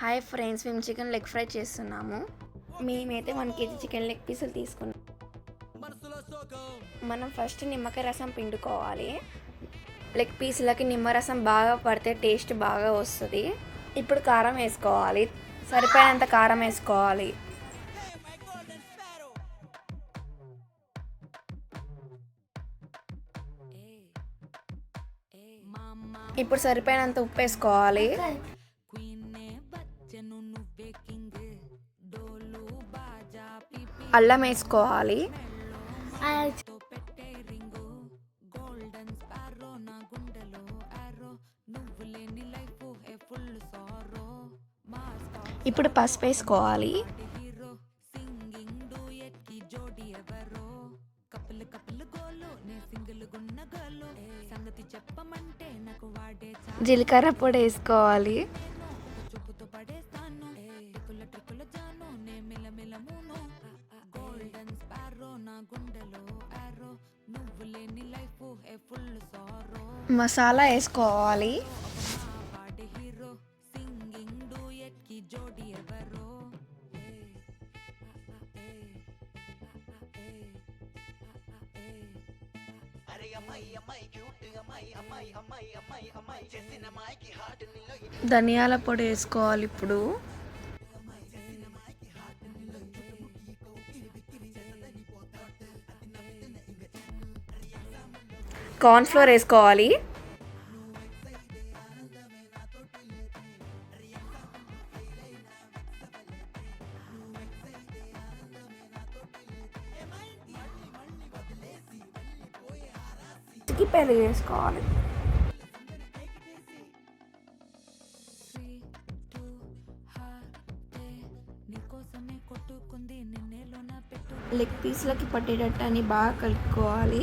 Hi friends మేము chicken leg fry చేస్తున్నాము. మేమైతే వన్ కేజీ చికెన్ లెగ్ పీసులు తీసుకున్నాం. మనం ఫస్ట్ నిమ్మకాయ రసం పిండుకోవాలి. లెగ్ పీసులకి నిమ్మరసం బాగా పడితే టేస్ట్ బాగా వస్తుంది. ఇప్పుడు కారం వేసుకోవాలి. సరిపోయినంత కారం వేసుకోవాలి. ఇప్పుడు సరిపోయినంత ఉప్పు వేసుకోవాలి. అల్లం వేసుకోవాలి. ఇప్పుడు పసుపు వేసుకోవాలి. జీలకర్ర పొడి వేసుకోవాలి. మసాలా వేసుకోవాలి. ధనియాల పొడి వేసుకోవాలి ఇప్పుడు. కార్న్ ఫ్లోర్ వేసుకోవాలి. పెరుగు వేసుకోవాలి. లెగ్ పీస్లకి పట్టేటట్టు అని బాగా కలుపుకోవాలి.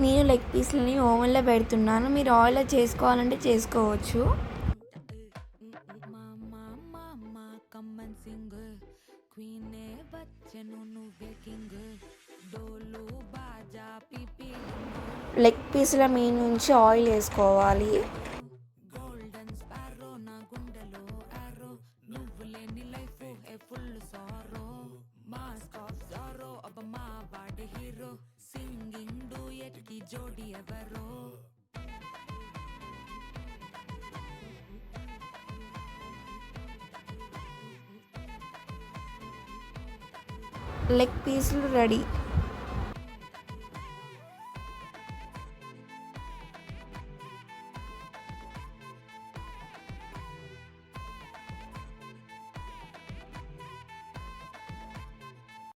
నేను లెగ్ పీస్లని ఓవెన్లో పెడుతున్నాను. మీరు ఆయిల్లో చేసుకోవాలంటే చేసుకోవచ్చు. సింగ్ క్వీనే డోలు బాజా పిపి లెగ్ పీస్ల మీ నుంచి ఆయిల్ వేసుకోవాలి. డూయట్ కి జోడి ఎవరో లెగ్ పీసులు రెడీ